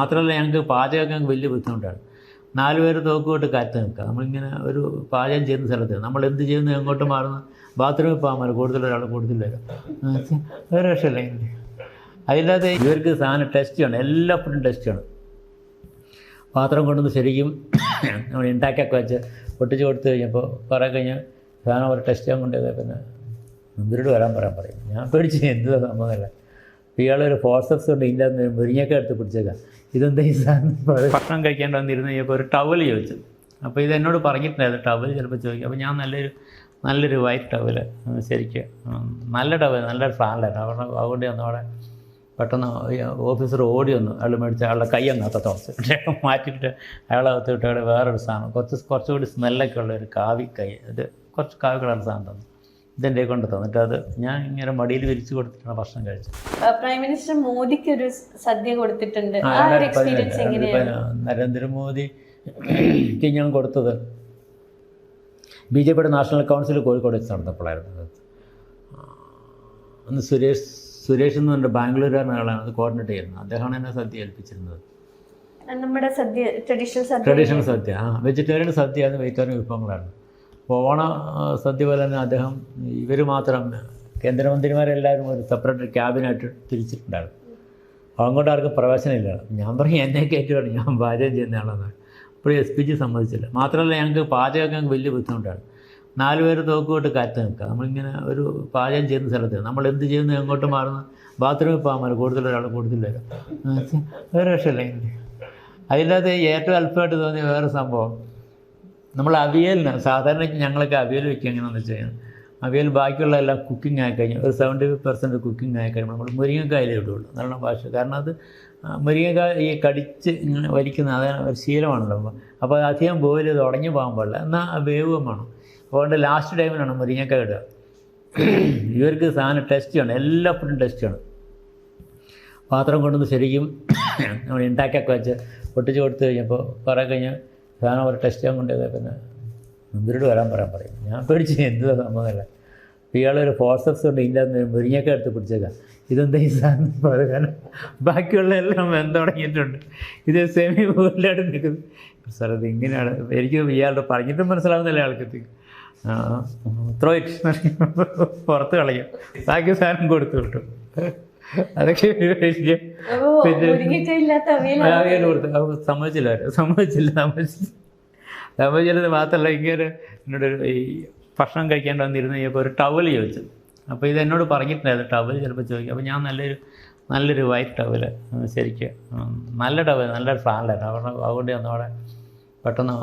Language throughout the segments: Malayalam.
മാത്രമല്ല ഞങ്ങൾക്ക് പാചകമൊക്കെ ഞങ്ങൾക്ക് വലിയ ബുദ്ധിമുട്ടാണ്. നാല് പേര് തോക്കുമായിട്ട് കാറ്റ് നിൽക്കുക. നമ്മളിങ്ങനെ ഒരു പാചകം ചെയ്യുന്ന സ്ഥലത്ത് നമ്മൾ എന്ത് ചെയ്യുന്നു എങ്ങോട്ട് മാറുന്നു? ബാത്റൂമിൽ പോകാൻ മതി കൂടുതൽ ഒരാൾ കൂടുതൽ വരും. വേറെ പക്ഷേ അതില്ലാതെ ഇവർക്ക് സാധനം ടെസ്റ്റ് ചെയ്യണം. എല്ലാ ഫുഡും ടെസ്റ്റ് ചെയ്യണം. പാത്രം കൊണ്ടുവന്ന് ശരിക്കും നമ്മൾ ഉണ്ടാക്കിയൊക്കെ വെച്ച് പൊട്ടിച്ച് കൊടുത്തു കഴിഞ്ഞപ്പോൾ കുറേ കഴിഞ്ഞ് സാധനം അവർ ടെസ്റ്റ് ചെയ്യാൻ കൊണ്ടുപോയി പിന്നെ ഇവരോട് വരാൻ പറയാൻ പറയും. ഞാൻ പേടിച്ച് എന്ത് സംഭവമല്ല ഇയാളൊരു ഫോർസപ്സ് കൊണ്ട് ഇതിന്റെ മുരിങ്ങയൊക്കെ എടുത്ത് പിടിച്ചേക്കാം. ഇതെന്താ സാധനം ഭക്ഷണം കഴിക്കേണ്ടി വന്നിരുന്നു കഴിഞ്ഞപ്പോൾ ഒരു ടവൽ ചോദിച്ചു. അപ്പോൾ ഇത് എന്നോട് പറഞ്ഞിട്ടുണ്ടായിരുന്നു ടവൽ ചിലപ്പോൾ ചോദിക്കും. അപ്പോൾ ഞാൻ നല്ലൊരു നല്ലൊരു വൈറ്റ് ടവൽ ശരിക്കും നല്ല ടവൽ നല്ലൊരു ഫാനിലായിരുന്നു അവിടെ അതുകൊണ്ട് വന്നു അവിടെ പെട്ടെന്ന് ഓഫീസർ ഓടി വന്നു. അയാൾ മേടിച്ച് അയാളുടെ കൈ അങ്ങ് അകത്ത് തുറച്ച്. മാറ്റിയിട്ട് അയാളെ അകത്ത് വിട്ട് അവിടെ വേറൊരു സാധനം. കുറച്ച് കുറച്ചുകൂടി സ്മെല്ലൊക്കെ ഉള്ള ഒരു കാവി കൈ. ഇത് കുറച്ച് കാവി കളർ സാധനം തന്നു ഇതെന്റെ കൊണ്ട് തന്നിട്ട് അത് ഞാൻ ഇങ്ങനെ മടിയിൽ വിരിച്ചു കൊടുത്തിട്ടാണ് ഭക്ഷണം കഴിച്ചത്. പ്രൈം മിനിസ്റ്റർ മോദിക്ക് ഒരു സദ്യ കൊടുത്തിട്ടുണ്ട്. നരേന്ദ്രമോദി ഞാൻ കൊടുത്തത് ബി ജെ പിയുടെ നാഷണൽ കൗൺസിൽ കോഴിക്കോട് വെച്ച് നടന്നപ്പോഴായിരുന്നു അന്ന് സുരേഷ് സുരേഷ് എന്ന് പറഞ്ഞ ബാംഗ്ലൂരുകാരൻ ആളാണ് അത് കോർഡിനേറ്റ് ചെയ്യുന്നത്. അദ്ദേഹമാണ് എന്നെ സദ്യ ഏൽപ്പിച്ചിരുന്നത്. നമ്മുടെ സദ്യ ട്രഡീഷണൽ സദ്യ ട്രഡീഷണൽ സദ്യ. ആ വെജിറ്റേറിയൻ സദ്യ അത് വെജിറ്റേറിയൻ വിഭവങ്ങളാണ്. ആ, സദ്യ പോലെ തന്നെ അദ്ദേഹം ഇവർ മാത്രം കേന്ദ്രമന്ത്രിമാരെല്ലാവരും ഒരു സെപ്പറേറ്റ് ക്യാബിനായിട്ട് തിരിച്ചിട്ടുണ്ടായിരുന്നു. അങ്ങോട്ട് ആർക്കും പ്രവേശനമില്ല. ഞാൻ പറയും എന്നെ കയറ്റുവാണ് ഞാൻ പാചകം ചെയ്യുന്ന ആളാണ്. അപ്പോൾ എസ് പി ജി സമ്മതിച്ചില്ല. മാത്രമല്ല ഞങ്ങൾക്ക് പാചകമൊക്കെ ഞങ്ങൾക്ക് വലിയ ബുദ്ധിമുട്ടാണ്. നാല് പേര് തോക്കുമായിട്ട് കാറ്റ് നിൽക്കുക. നമ്മളിങ്ങനെ ഒരു പാചകം ചെയ്യുന്ന സ്ഥലത്ത് നമ്മൾ എന്ത് ചെയ്യുന്നു എങ്ങോട്ട് മാറുന്നു? ബാത്റൂമിൽ പോകാൻ മതി കൂടുതൽ ഒരാൾ കൂടുതൽ വരും. വേറെ രക്ഷമില്ല അതിന്റെ അകത്ത് ഏറ്റവും അല്പമായിട്ട് തോന്നിയ വേറെ സംഭവം നമ്മൾ അവിയലിന് സാധാരണ ഞങ്ങളൊക്കെ അവിയൽ വെക്കുക എങ്ങനെയാണെന്ന് വെച്ച് കഴിഞ്ഞാൽ അവിയൽ ബാക്കിയുള്ള എല്ലാം കുക്കിംഗ് ആയി കഴിഞ്ഞാൽ ഒരു സെവന്റി ഫൈവ് പെർസെന്റ് കുക്കിംഗ് ആയി കഴിയുമ്പോൾ നമ്മൾ മുരിങ്ങക്കായലേ ഇടുള്ളൂ നല്ല ഭാഷ കാരണം അത് മുരിങ്ങക്കായ ഈ കടിച്ച് ഇങ്ങനെ വലിക്കുന്ന അതായത് ഒരു ശീലമാണല്ലോ. അപ്പോൾ അധികം ബോയിൽ ഇത് ഉടഞ്ഞു പോകാൻ പാടില്ല. എന്നാൽ വേവും വേണം. അതുകൊണ്ട് ലാസ്റ്റ് ടൈമിലാണ് മുരിങ്ങക്കായ ഇടുക. ഇവർക്ക് സാധനം ടെസ്റ്റ് ചെയ്യണം എല്ലാ ഫുഡും ടെസ്റ്റ് ചെയ്യണം പാത്രം കൊണ്ടുവന്ന് ശരിക്കും നമ്മൾ ഉണ്ടാക്കിയൊക്കെ വെച്ച് പൊട്ടിച്ച് കൊടുത്തു കഴിഞ്ഞപ്പോൾ കുറേ കഴിഞ്ഞ് സാധനം അവർ ടെസ്റ്റ് ചെയ്യാൻ കൊണ്ടുപോയത് പിന്നെ ഇവരോട് വരാൻ പറയാൻ പറയും. ഞാൻ പേടിച്ച് എന്ത് സംഭവമല്ല ഇയാളൊരു ഫോർസപ്സ് കൊണ്ട് ഇതിന്റെ മുരിങ്ങയൊക്കെ എടുത്ത് പിടിച്ചേക്കാം. ഇതെന്താ ഈ സാധനം പറയാൻ ബാക്കിയുള്ള എല്ലാം വെന്ത് തുടങ്ങിയിട്ടുണ്ട്. ഇത് സെമി മുകളിലായിട്ട് നിൽക്കുന്നത് സാർ അത് ഇങ്ങനെയാണ്. എനിക്ക് ഇയാളുടെ പറഞ്ഞിട്ടും മനസ്സിലാവുന്നില്ല ആൾക്ക് ത്രോ പുറത്ത് കളയും. ബാക്കി സാധനം കൊടുത്തു വിട്ടു. അതൊക്കെ കൊടുത്തു. സമ്മതിച്ചില്ല. സമ്മതിച്ചില്ല സമ്മതിച്ചില്ല. മാത്രമല്ല ഇങ്ങനെ എന്നോട് ഈ ഭക്ഷണം കഴിക്കാൻ വന്നിരുന്ന് കഴിഞ്ഞപ്പോൾ ഒരു ടവൽ ചോദിച്ചു. അപ്പോൾ ഇത് എന്നോട് പറഞ്ഞിട്ടുണ്ടായിരുന്നു ടവൽ ചിലപ്പോൾ ചോദിക്കും. അപ്പോൾ ഞാൻ നല്ലൊരു നല്ലൊരു വൈറ്റ് ടവൽ ശരിക്കും നല്ല ടവൽ നല്ലൊരു ഫാനിലായിരുന്നു അവിടെ അതുകൊണ്ട് ഒന്നവിടെ പെട്ടെന്ന്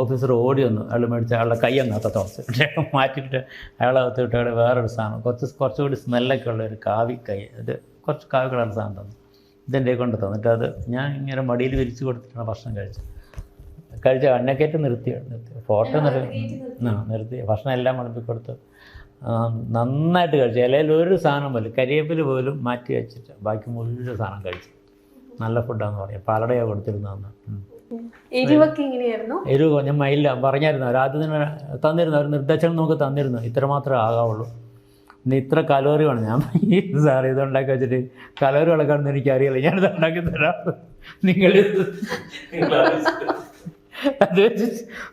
ഓഫീസർ ഓടി വന്നു അയാൾ മേടിച്ച് അയാളുടെ കൈ അങ്ങ് അകത്ത് അദ്ദേഹം മാറ്റിയിട്ട് അയാളെ അകത്ത് വിട്ട് അവിടെ വേറൊരു സാധനം കുറച്ച് കുറച്ചുകൂടി സ്മെല്ലൊക്കെ ഉള്ള ഒരു കാവി കൈ അത് കുറച്ച് കാവി കളർ സാധനം തന്നു ഇതെന്റെ കൊണ്ട് തന്നിട്ട് അത് ഞാൻ ഇങ്ങനെ മടിയിൽ വിരിച്ചു കൊടുത്തിട്ടാണ് ഭക്ഷണം കഴിച്ചത്. കഴിച്ച എണ്ണക്കയറ്റ് നിർത്തി നിർത്തി. ഫോട്ടോ നിർത്തി. ആ നിർത്തി. ഭക്ഷണം എല്ലാം വിളമ്പി കൊടുത്തു. നന്നായിട്ട് കഴിച്ചു. ഇലയിൽ ഒരു സാധനം പോലും കരിയേപ്പിൽ പോലും മാറ്റി വെച്ചിട്ട് ബാക്കി മുഴുവൻ സാധനം കഴിച്ചു. നല്ല ഫുഡാന്ന് പറയാം പാലടയാണ് കൊടുത്തിരുന്നതെന്ന്. എരിവൊക്കെ എങ്ങനെയായിരുന്നു? എരിവ് ഞാൻ മൈല പറഞ്ഞായിരുന്നു. അവർ ആദ്യം തന്നെ തന്നിരുന്നു. അവർ നിർദ്ദേശങ്ങൾ നമുക്ക് തന്നിരുന്നു. ഇത്ര മാത്രമേ ആകാവുള്ളൂ. ഇനി ഇത്ര കലോറി വേണം ഞാൻ ഈ സാർ ഇത് ഉണ്ടാക്കി വെച്ചിട്ട് കലോറി വളക്കാണെന്ന് എനിക്കറിയില്ല. ഞാനിത് ഉണ്ടാക്കി തരാം. നിങ്ങൾ അത് വെച്ച്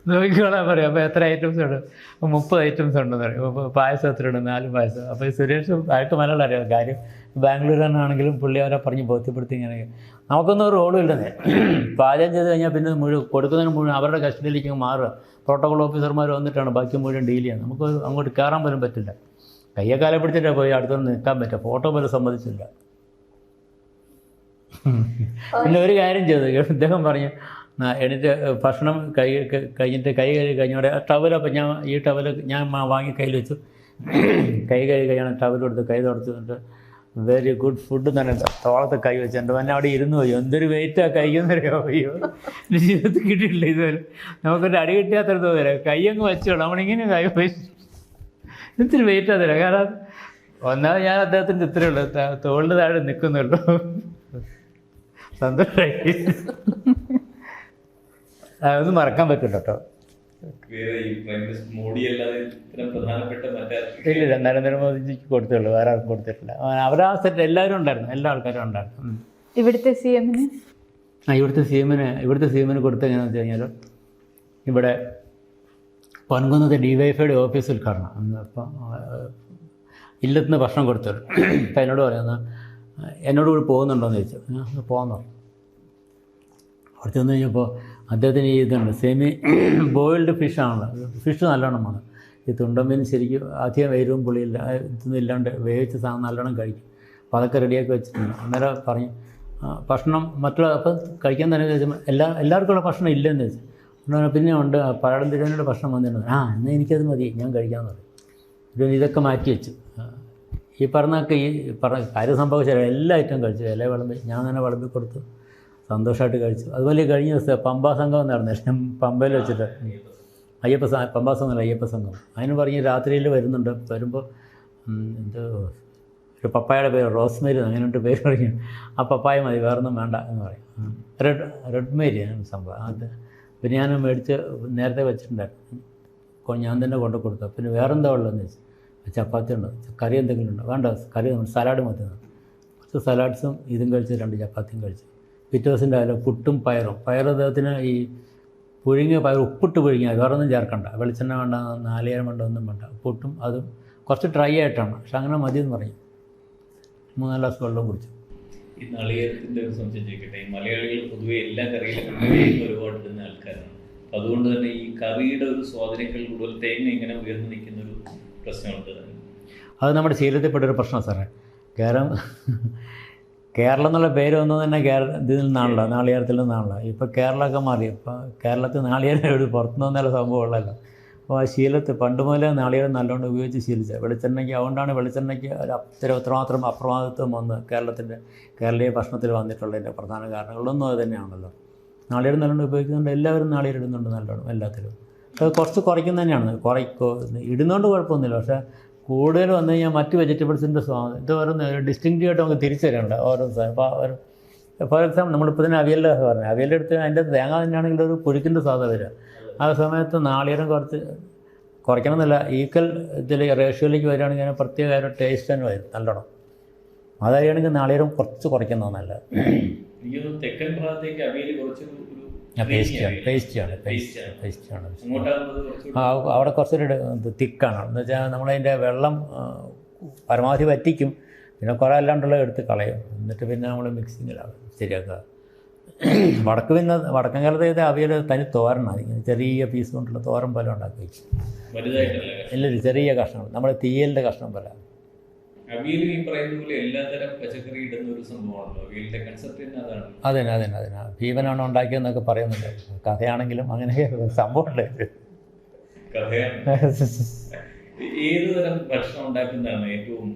നോക്കിക്കോളാൻ പറയും. അപ്പോൾ എത്ര ഐറ്റംസ് ഉണ്ട്? മുപ്പത് ഐറ്റംസ് ഉണ്ടെന്ന് പറയും. അപ്പോൾ പായസം എത്ര ഉണ്ട്? നാല് പായസം. അപ്പോൾ ഈ സുരേഷ് ആയിട്ട് മലയാളം അറിയാം. കാര്യം ബാംഗ്ലൂരിനാണെങ്കിലും പുള്ളി അവരെ പറഞ്ഞ് ബോധ്യപ്പെടുത്തി ഇങ്ങനെ നമുക്കൊന്നും ഒരു റോളും ഇല്ലെന്നേ. പാചകം ചെയ്ത് കഴിഞ്ഞാൽ പിന്നെ മുഴുവൻ കൊടുക്കുന്നതിന് മുഴുവൻ അവരുടെ കസ്റ്റഡിയിലേക്ക് മാറുക. പ്രോട്ടോകോൾ ഓഫീസർമാർ വന്നിട്ടാണ് ബാക്കി മുഴുവൻ ഡീൽ ചെയ്യാൻ നമുക്ക് അങ്ങോട്ട് കയറാൻ പോലും പറ്റില്ല. കയ്യെ കാലം പിടിച്ചിട്ടാണ് പോയി അടുത്തൊന്നും നിൽക്കാൻ പറ്റുക ഫോട്ടോ പോലും സമ്മതിച്ചില്ല. പിന്നെ ഒരു കാര്യം ചെയ്തു. അദ്ദേഹം പറഞ്ഞു "നാ- എണീറ്റ് ഭക്ഷണം കൈ കഴിഞ്ഞിട്ട് കൈ കഴുകി കഴിഞ്ഞോടെ അപ്പം ഞാൻ ഈ ടവൽ ഞാൻ വാങ്ങി കയ്യിൽ വെച്ചു. കൈ കഴുകി കഴിഞ്ഞാൽ ടവൽ കൊടുത്ത് കൈ തുടച്ചിട്ട് വെരി ഗുഡ് ഫുഡ് തന്നെ തോളത്ത് കൈ വെച്ചു. എന്റെ പിന്നെ അവിടെ ഇരുന്ന് പോയി. എന്തൊരു വെയിറ്റാ കൈയെന്നറിയോ അയ്യോ. എന്റെ ജീവിതത്തിൽ കിട്ടിയിട്ടില്ല ഇതുവരെ. നമുക്കൊരു അടി കിട്ടിയാത്ര തോന്നില്ല കൈ അങ്ങ് വെച്ചോളൂ. നമ്മളിങ്ങനെ കൈ വെച്ചു. എന്തൊരു വെയിറ്റ് തരാം കാരണം ഒന്നാമത് ഞാൻ അദ്ദേഹത്തിന്റെ ഇത്രയേ ഉള്ളൂ. ത- തോളിന് താഴെ നിൽക്കുന്നുള്ളൂ. സന്തോഷമായി അതൊന്നും മറക്കാൻ പറ്റില്ല കേട്ടോ. വേറെ ഈ പ്രൈം മിനിസ്റ്റർ മോഡി അല്ലാതെ ഇത്തരം പ്രധാനപ്പെട്ട മറ്റാർക്കും ഇല്ലില്ല നരേന്ദ്രമോദിജിക്ക് കൊടുത്തുള്ളൂ വേറെ ആർക്കും കൊടുത്തിട്ടില്ല. അവരാ സെറ്റ് എല്ലാവരും ഉണ്ടായിരുന്നു എല്ലാ ആൾക്കാരും ഉണ്ടായിരുന്നു. ഇവിടുത്തെ സി എമ്മിന് ആ ഇവിടുത്തെ സി എമ്മിന് ഇവിടുത്തെ സി എമ്മിന് കൊടുത്ത എങ്ങനെയാണെന്ന് വെച്ച് കഴിഞ്ഞാൽ ഇവിടെ പൊൻകുന്നത്തെ ഡി വൈ എഫയുടെ ഓഫീസ് ഉദ്ഘാടനം. അന്ന് അപ്പം ഇല്ലത്തുനിന്ന് ഭക്ഷണം കൊടുത്തു അപ്പം എന്നോട് പറയുന്നത് എന്നോട് കൂടി പോകുന്നുണ്ടോയെന്ന് ചോദിച്ചു. ഞാൻ "ഒന്ന് വന്നു കഴിഞ്ഞപ്പോൾ അദ്ദേഹത്തിന് ഈ ഇതുണ്ട് സെമി ബോയിൽഡ് ഫിഷാണല്ലോ ഫിഷ് നല്ലോണം വേണം. ഈ തുണ്ടമീൻ ശരിക്കും അധികം വേരും പുളിയില്ല ഇതൊന്നും ഇല്ലാണ്ട് വേവിച്ച സാധനം നല്ലോണം കഴിക്കും. അപ്പോൾ അതൊക്കെ റെഡിയാക്കി വെച്ചിട്ടുണ്ട്. അന്നേരം പറഞ്ഞു "ആ, ഭക്ഷണം മറ്റുള്ള അപ്പം കഴിക്കാൻ തന്നെ ചോദിച്ചാൽ എല്ലാ എല്ലാവർക്കുള്ള ഭക്ഷണം ഇല്ലെന്ന് ചോദിച്ചു. പിന്നെ ഉണ്ട് പഴം തിരുവനയുടെ ഭക്ഷണം വന്നിട്ടുണ്ട് ആ എന്നാൽ എനിക്കത് മതി ഞാൻ കഴിക്കാമെന്ന് പറയും ഇതൊക്കെ മാറ്റി വെച്ചു. ഈ പറഞ്ഞൊക്കെ ഈ പറഞ്ഞ കാര്യം സംഭവിച്ചാൽ എല്ലാ ഐറ്റം കഴിച്ചു. ഇല വിളമ്പി ഞാൻ തന്നെ വിളമ്പി കൊടുത്തു. സന്തോഷമായിട്ട് കഴിച്ചു. അതുപോലെ കഴിഞ്ഞ ദിവസം പമ്പാ സംഘം നടന്നു പമ്പയിൽ വെച്ചിട്ട്. അയ്യപ്പ പമ്പാ സംഘം അയ്യപ്പ സംഘം. അതിന് പറഞ്ഞ് രാത്രിയിൽ വരുന്നുണ്ട്. വരുമ്പോൾ എന്തോ ഒരു പപ്പായയുടെ പേര് റോസ്മേരി അങ്ങനെയുണ്ട് പേര് പറഞ്ഞു ആ പപ്പായ മതി വേറൊന്നും വേണ്ട എന്ന് പറയും. റെഡ് റെഡ് മേരി സംഭവം. അത് പിന്നെ ഞാൻ മേടിച്ച് നേരത്തെ വെച്ചിട്ടുണ്ടായിരുന്നു. ഞാൻ തന്നെ കൊണ്ടു കൊടുത്തു. പിന്നെ വേറെന്താ ഉള്ളതെന്ന് വെച്ചു ചപ്പാത്തി ഉണ്ട്. കറി എന്തെങ്കിലും ഉണ്ടോ? വേണ്ട കറി സലാഡ് മതി. കുറച്ച് സലാഡ്സും ഇതും കഴിച്ച് രണ്ട് ചപ്പാത്തിയും കഴിച്ചു. പിറ്റേ ദിവസം രാവിലെ പുട്ടും പയറും. പയർ അദ്ദേഹത്തിന് ഈ പുഴുങ്ങിയ പയർ ഉപ്പിട്ട് പുഴുങ്ങിയ വേറെ ഒന്നും ചേർക്കണ്ട. വെളിച്ചെണ്ണ വേണ്ട നാലേരം വേണ്ട ഒന്നും വേണ്ട. പുട്ടും അതും കുറച്ച് ഡ്രൈ ആയിട്ടാണ്. പക്ഷെ അങ്ങനെ മതി എന്ന് പറയും മൂന്നാൽ ഗ്ലാസ് വെള്ളം കുടിച്ചു. ഈ നളികേരത്തിന്റെ ഒരു സംശയം ചോദിക്കട്ടെ? ഈ മലയാളികൾ പൊതുവെ എല്ലാ കറിയിലും ഒരുപാട് ഇടുന്ന ആൾക്കാരാണ്. അതുകൊണ്ട് തന്നെ ഈ കറിയുടെ ഒരു സ്വാധീനങ്ങൾ കൂടുതൽ തേങ്ങ ഇങ്ങനെ ഉയർന്നു നിൽക്കുന്ന ഒരു പ്രശ്നമുണ്ട്. അത് നമ്മുടെ ശീലത്തിൽപ്പെട്ടൊരു പ്രശ്നമാണ് സാറേ. കേരം കേരളം എന്നുള്ള പേര് വന്നത് തന്നെ കേരള ഇതിൽ നിന്നാണല്ലോ നാളികേരത്തിൽ നിന്നാണല്ലോ. ഇപ്പോൾ കേരളമൊക്കെ മാറി. ഇപ്പോൾ കേരളത്തിൽ നാളികേരം എവിടെ പുറത്തുനിന്ന് വന്നുള്ള സംഭവമുള്ളല്ലോ അപ്പോൾ ആ ശീലത്ത് പണ്ട് മുതലേ നാളികേരം നല്ലോണം ഉപയോഗിച്ച് ശീലിച്ചത്. വെളിച്ചെണ്ണയ്ക്ക് അതുകൊണ്ടാണ് വെളിച്ചെണ്ണയ്ക്ക് ഒരു അത്ര എത്രമാത്രം അപ്രമാദിത്വം വന്ന് കേരളത്തിന്റെ കേരളീയ ഭക്ഷണത്തിൽ വന്നിട്ടുള്ളതിന്റെ പ്രധാന കാരണങ്ങളൊന്നും അത് തന്നെയാണല്ലോ. നാളികേരം നല്ലോണം ഉപയോഗിക്കുന്നുണ്ട്. എല്ലാവരും നാളികേരം ഇടുന്നുണ്ട് നല്ലോണം എല്ലാത്തിലും. അത് കുറച്ച് കുറയ്ക്കുന്നതന്നെയാണ് കുറയ്ക്കോ ഇടുന്നതുകൊണ്ട് കുഴപ്പമൊന്നുമില്ല. പക്ഷേ കൂടുതൽ വന്നു കഴിഞ്ഞാൽ മറ്റ് വെജിറ്റബിൾസിന്റെ സ്വാദം ഇത് ഓരോന്ന് ഡിസ്റ്റിങ്റ്റീവായിട്ട് നമുക്ക് തിരിച്ചറിയണ്ട ഓരോ സാധനം. ഫോർ എക്സാമ്പിൾ നമ്മളിപ്പോൾ തന്നെ അവിയലിന്റെ പറഞ്ഞു അവിയലെടുത്ത് അതിന്റെ തേങ്ങ തന്നെയാണെങ്കിൽ ഒരു പുഴുക്കിന്റെ സ്വാദം വരിക. ആ സമയത്ത് നാളികേരം കുറച്ച് കുറയ്ക്കണം എന്നല്ല ഈക്വൽ ഇതിൽ റേഷ്യോയിലേക്ക് വരികയാണെങ്കിൽ അതിന് പ്രത്യേക ഒരു ടേസ്റ്റ് തന്നെ വരും നല്ലോണം. അതായിരിക്കണമെങ്കിൽ നാളികേരം കുറച്ച് കുറയ്ക്കുന്നതാണ് നല്ലത് തെക്കൻ ഭാഗത്തേക്ക് അവിയൽ കുറച്ചൊരു ആ അവിടെ കുറച്ചൊരു തിക്കാണ്. എന്ന് വെച്ചാൽ നമ്മളതിന്റെ വെള്ളം പരമാവധി വറ്റിക്കും. പിന്നെ കുറേ അല്ലാണ്ടുള്ള എടുത്ത് കളയും. എന്നിട്ട് പിന്നെ നമ്മൾ മിക്സിങ്ങിലാണ് ശരിയാക്കുക. വടക്ക് പിന്നെ വടക്കൻ കാലത്ത് ചെയ്ത അവിയൽ തനി തോരനാണ് ഇങ്ങനെ ചെറിയ പീസ് കൊണ്ടുള്ള തോരൻ പോലെ ഉണ്ടാക്കി വെച്ചു വലുതായിട്ടല്ലേ? ചെറിയ കഷ്ണം. നമ്മുടെ തീയലിന്റെ കഷ്ണം പോലെ അവിയൽ ഈ പറയുന്ന പോലെ എല്ലാതരം പച്ചക്കറി ഇടുന്ന ഒരു സംഭവമാണല്ലോ. അവിയലിന്റെ കൺസെപ്റ്റ് തന്നെ അതാണ്. അതെ അതെ അതെ ഭീമനാണ് ഉണ്ടാക്കിയതെന്നൊക്കെ പറയുന്നുണ്ട്. കഥയാണെങ്കിലും അങ്ങനെ സംഭവമുണ്ട്. ഏത് തരം ഭക്ഷണം ഉണ്ടാക്കുന്നതാണ് ഏറ്റവും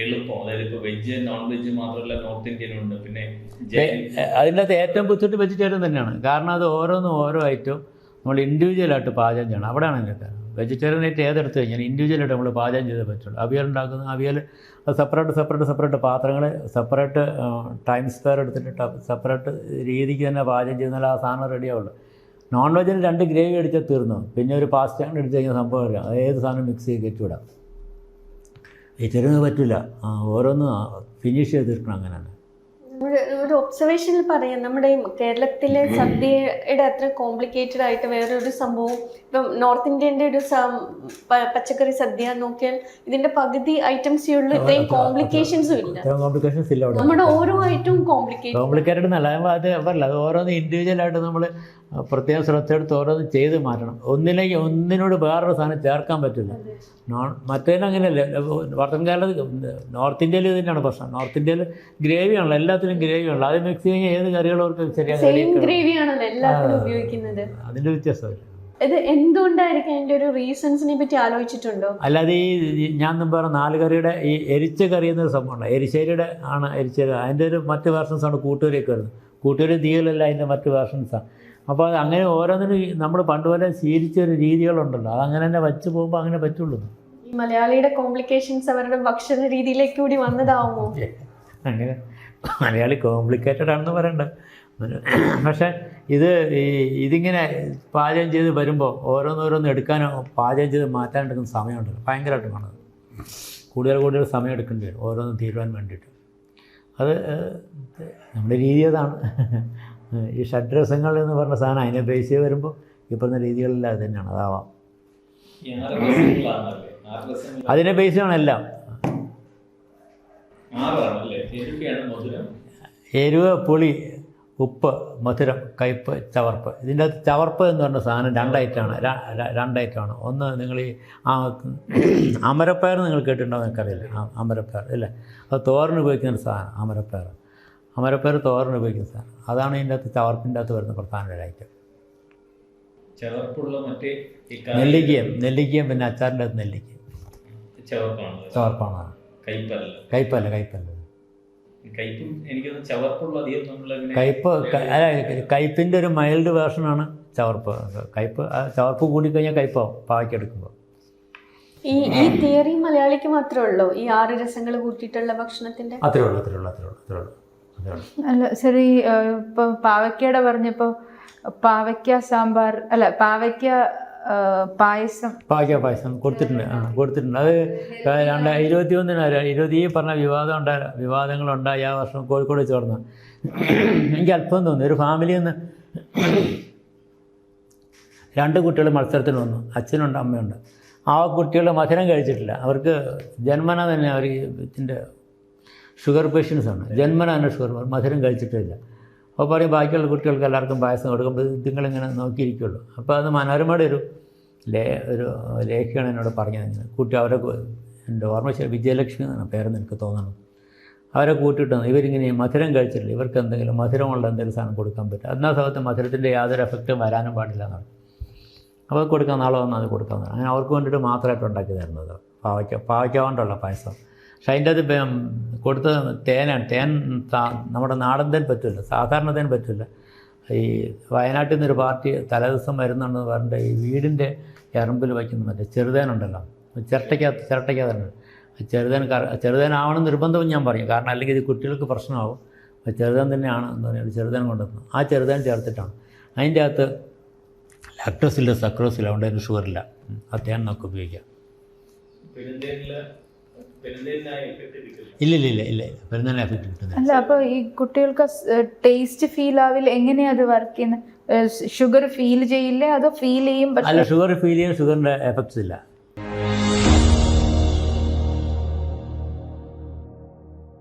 എളുപ്പം? അതായത് ഇപ്പൊ വെജ് നോൺ വെജ് മാത്രമല്ല നോർത്ത് ഇന്ത്യൻ ഉണ്ട് പിന്നെ. അതിന്റെ ഏറ്റവും ബുദ്ധിമുട്ട് വെജിറ്റേറിയൻ തന്നെയാണ്. കാരണം അത് ഓരോന്നും ഓരോ ഐറ്റവും നമ്മൾ ഇൻഡിവിജ്വലായിട്ട് പാചകം ചെയ്യണം. അവിടെയാണ് അതിന്റെ വെജിറ്റേറിയൻ ആയിട്ട് ഏതെടുത്ത് കഴിഞ്ഞാൽ ഇൻഡിവിജ്വലായിട്ട് നമ്മൾ പാചകം ചെയ്തേ പറ്റുള്ളൂ. അവിയൽ ഉണ്ടാക്കുന്ന അവിയൽ സെപ്പറേറ്റ് സെപ്പറേറ്റ് സെപ്പറേറ്റ് പാത്രങ്ങൾ സെപ്പറേറ്റ് ടൈം സ്പെയർ എടുത്തിട്ട് സെപ്പറേറ്റ് രീതിക്ക് തന്നെ പാചകം ചെയ്താൽ ആ സാധനം റെഡിയാവുള്ളൂ നോൺ വെജിന് രണ്ട് ഗ്രേവി അടിച്ചാൽ തീർന്നു. പിന്നെ ഒരു പാസ്റ്റ് അങ്ങനെ എടുത്തു കഴിഞ്ഞാൽ സംഭവം വരിക അത് ഏത് സാധനം മിക്സ് ചെയ്ത് കയറ്റിവിടാം വെജിറ്റേറിയൻ പറ്റില്ല ഓരോന്നും ഫിനിഷ് ചെയ്ത് തീർക്കണം അങ്ങനെയാണ്. ഒരു ഒബ്സർവേഷനിൽ പറയാം നമ്മുടെ കേരളത്തിലെ സദ്യയുടെ അത്ര കോംപ്ലിക്കേറ്റഡ് ആയിട്ട് വേറൊരു സംഭവം ഇപ്പം നോർത്ത് ഇന്ത്യന്റെ ഒരു പച്ചക്കറി സദ്യ നോക്കിയാൽ ഇതിന്റെ പകുതി ഐറ്റംസേ ഉള്ളൂ ഇത്രയും കോംപ്ലിക്കേഷൻസും ഇല്ല. കോംപ്ലിക്കേഷൻസ് ഇല്ല നമ്മുടെ ഓരോ ഐറ്റവും കോംപ്ലിക്കേറ്റഡ് കോംപ്ലിക്കേറ്റഡ് എന്നല്ല അത് പറയില്ല അത് ഓരോന്ന് ഇൻഡിവിജ്വലായിട്ട് നമ്മൾ പ്രത്യേകം ശ്രദ്ധയെടുത്ത് ഓരോന്ന് ചെയ്ത് മാറ്റണം. ഒന്നിലേക്ക് ഒന്നിനോട് വേറൊരു സാധനം ചേർക്കാൻ പറ്റില്ല. നോൺ മറ്റേതിന് അങ്ങനെയല്ല വടക്കൻ കാലത്ത് നോർത്ത് ഇന്ത്യയിൽ ഇതിന്റെയാണ് പ്രശ്നം. നോർത്ത് ഇന്ത്യയിൽ ഗ്രേവിയാണല്ലോ എല്ലാത്തിനും ഗ്രേവിയാണല്ലോ അത് മിക്സ് ചെയ്യുന്ന ഏത് കറികളും അവർക്ക് ഉപയോഗിക്കുന്നത്. വ്യത്യാസമില്ല. ഇത് എന്തുകൊണ്ടായിരിക്കും അതിന്റെ ഒരു റീസൺസിനെ പറ്റി ആലോചിച്ചിട്ടുണ്ടോ? അല്ലാതെ ഈ ഞാൻ പറഞ്ഞ നാല് കറിയുടെ ഈ എരിച്ച കറി എന്നൊരു സംഭവമുണ്ട് എരിശ്ശേരിയുടെ ആണ് എരിശ്ശേരി അതിന്റെ ഒരു മറ്റ് വേർഷൻസാണ് കൂട്ടുകറിയൊക്കെ വരുന്നത്. കൂട്ടുകറി തീയലല്ല അതിന്റെ മറ്റ് വേർഷൻസാണ് അപ്പോൾ അത് അങ്ങനെ ഓരോന്നിനും നമ്മൾ പണ്ട് പോലെ ശീലിച്ച ഒരു രീതികളുണ്ടല്ലോ. അത് അങ്ങനെ തന്നെ വച്ച് പോകുമ്പോൾ അങ്ങനെ പറ്റുള്ളൂ. ഈ മലയാളിയുടെ കോംപ്ലിക്കേഷൻസ് അവരുടെ ഭക്ഷണ രീതിയിലേക്ക് കൂടി വന്നതാവുമോ? അങ്ങനെ. മലയാളി കോംപ്ലിക്കേറ്റഡ് ആണെന്ന് പറയണ്ട. പക്ഷേ ഇത് ഈ ഇതിങ്ങനെ പാചകം ചെയ്ത് വരുമ്പോൾ ഓരോന്നോരോന്ന് എടുക്കാനോ പാചകം ചെയ്ത് മാറ്റാൻ എടുക്കുന്ന സമയമുണ്ടല്ലോ ഭയങ്കരമായിട്ട് വേണം. കൂടുതൽ കൂടുതൽ സമയം എടുക്കേണ്ടി വരും ഓരോന്ന് തീരുവാൻ വേണ്ടിയിട്ട്. അത് നമ്മുടെ രീതി അതാണ്. ഈ ഷഡ്രസങ്ങൾ എന്ന് പറഞ്ഞ സാധനം അതിനെ ബേസ് ചെയ്ത് വരുമ്പോൾ ഈ പറഞ്ഞ രീതികളെല്ലാം അത് തന്നെയാണ് അതാവാം. അതിനെ ബേസ് ചെയ്യണം എല്ലാം. എരിവ് പുളി ഉപ്പ് മധുരം കയ്പ്പ് ചവർപ്പ്. ഇതിന്റെ അകത്ത് ചവർപ്പ് എന്ന് പറഞ്ഞ സാധനം രണ്ടായിട്ടാണ് രണ്ടായിട്ടാണ് ഒന്ന് നിങ്ങൾ ഈ ആ അമരപ്പയർ നിങ്ങൾ കേട്ടിട്ടുണ്ടോ എനിക്കറിയില്ല. അറിയില്ല അമരപ്പയർ അല്ലേ അത് തോരന് ഉപയോഗിക്കുന്ന ഒരു സാധനം അമരപ്പയർ. അമരപ്പയർ തോരന് ഉപയോഗിക്കുന്ന സാധനം. അതാണ് ഇതിന്റെ അകത്ത് ചവർപ്പിന്റെ അകത്ത് വരുന്ന പ്രധാന ഒരു ഐറ്റം. ചവർപ്പുള്ള മറ്റേ നെല്ലിക്കയും നെല്ലിക്കയും പിന്നെ അച്ചാറിന്റെ അകത്ത് നെല്ലിക്കയും. ചവർപ്പാണ്. കയ്പ്പല്ല. കയ്പ്പല്ല ഈ കയ്പും എനിക്കൊന്ന് ചവർപ്പുള്ള അധികം നമ്മളങ്ങനെ കയ്പ്പ് അല്ല കയ്പിന്റെ ഒരു മൈൽഡ് വേർഷനാണ് ചവർപ്പ്. കയ്പ് ആ ചവർപ്പ് കൂടിക്കഴിഞ്ഞാൽ കയ്പാവും പാവയ്ക്കെടുക്കുമ്പോൾ ഈ ഈ തിയറി മലയാളിക്ക് മാത്രമേ ഉള്ളൂ? ഈ ആറ് രസങ്ങൾ കൂട്ടിയിട്ടുള്ള ഭക്ഷണത്തിന്റെ? അത്രേ ഉള്ളൂ അത്രേ ഉള്ളൂ അത്രേ ഉള്ളൂ അത്രേ ഉള്ളൂ അല്ല ശരി ഇപ്പൊ പാവയ്ക്കയുടെ പറഞ്ഞപ്പോൾ പാവയ്ക്ക സാമ്പാർ അല്ല പാവയ്ക്ക പായസം. പാവയ്ക്ക പായസം കൊടുത്തിട്ടുണ്ട്. ആ കൊടുത്തിട്ടുണ്ട്. അത് രണ്ട് ഇരുപത്തി ഒന്നിന് ഇരുപത്തി പറഞ്ഞ വിവാദം ഉണ്ടായ വിവാദങ്ങളുണ്ടായി. ആ വർഷം കോഴിക്കോട് വെച്ച് നടന്ന. എനിക്ക് അല്പം തോന്നി. ഒരു ഫാമിലി നിന്ന് രണ്ട് കുട്ടികൾ മത്സരത്തിന് വന്നു. അച്ഛനുണ്ട് അമ്മയുണ്ട്. ആ കുട്ടികൾ മധുരം കഴിച്ചിട്ടില്ല. അവർക്ക് ജന്മന തന്നെ അവർ ഇതിന്റെ ഷുഗർ പേഷ്യൻസ് ആണ്. ജന്മന തന്നെ ഷുഗർ മധുരം കഴിച്ചിട്ടില്ല അപ്പോൾ പറയും ബാക്കിയുള്ള കുട്ടികൾക്ക് എല്ലാവർക്കും പായസം കൊടുക്കുമ്പോൾ നിങ്ങളിങ്ങനെ നോക്കിയിരിക്കുള്ളൂ. അപ്പോൾ അത് മനോരമയുടെ ഒരു ലേ ഒരു ലേഖയാണ് എന്നോട് പറഞ്ഞത് ഇങ്ങനെ. കൂട്ടി അവരെ എന്റെ ഓർമ്മ ശരി വിജയലക്ഷ്മി എന്നാണ് പേരെന്ന് എനിക്ക് തോന്നണം. അവരെ കൂട്ടിയിട്ട് ഇവരിങ്ങനെ മധുരം കഴിച്ചിട്ടില്ല. ഇവർക്ക് എന്തെങ്കിലും മധുരമുള്ള എന്തെങ്കിലും സാധനം കൊടുക്കാൻ പറ്റും. അന്നാ സമയത്ത് മധുരത്തിന്റെ യാതൊരു എഫക്റ്റും വരാനും പാടില്ല എന്നാണ്. അപ്പോൾ കൊടുക്കാൻ നാളെ വന്നാൽ അത് കൊടുക്കാൻ അങ്ങനെ അവർക്ക് വേണ്ടിയിട്ട് മാത്രമായിട്ട് ഉണ്ടാക്കി തരുന്നത്. പാവയ്ക്ക പാവയ്ക്ക കൊണ്ടുള്ള പായസം. പക്ഷെ അതിന്റെ അത് കൊടുത്തത് തേനാണ്. തേൻ നമ്മുടെ നാടൻ തേൻ പറ്റില്ല സാധാരണ തേൻ പറ്റില്ല. ഈ വയനാട്ടിൽ നിന്നൊരു പാർട്ടി തലേദിവസം വരുന്നുണ്ടെന്ന് പറഞ്ഞിട്ട് ഈ വീടിന്റെ എറമ്പിൽ വയ്ക്കുന്ന മറ്റേ ചെറുതേനുണ്ടല്ലോ. ചിരട്ടയ്ക്കകത്ത് ചിരട്ടയ്ക്കകത്തുണ്ട് ചെറുതേൻ ചെറുതേനാവണം നിർബന്ധവും ഞാൻ പറയും. കാരണം അല്ലെങ്കിൽ ഇത് കുട്ടികൾക്ക് പ്രശ്നമാകും ചെറുതേൻ തന്നെയാണ് എന്ന് പറഞ്ഞാൽ ചെറുതേൻ കൊണ്ടുവന്നു ആ ചെറുതേൻ ചേർത്തിട്ടാണ്. അതിന്റെ അകത്ത് ലാക്ടോസില്ല സക്രോസില്ല അതുകൊണ്ട് അതിന് ഷുഗറില്ല. ആ തേൻ നമുക്ക് ഉപയോഗിക്കാം. ഇല്ല ഇല്ല ഇല്ല ഇല്ല ഇല്ല. പെരുന്നാളിന് എഫക്റ്റ് കിട്ടുന്നില്ല. അല്ല അപ്പോൾ ഈ കുട്ടികൾക്ക് ടേസ്റ്റ് ഫീൽ ആവില്ല. എങ്ങനെയാ അത് വർക്ക് ചെയ്യുന്നത് ഷുഗർ ഫീൽ ചെയ്യില്ലേ? അതോ ഫീൽ ചെയ്യും? അല്ല ഷുഗർ ഫീൽ ചെയ്യാൻ ഷുഗറിന്റെ എഫക്ട്സ് ഇല്ല.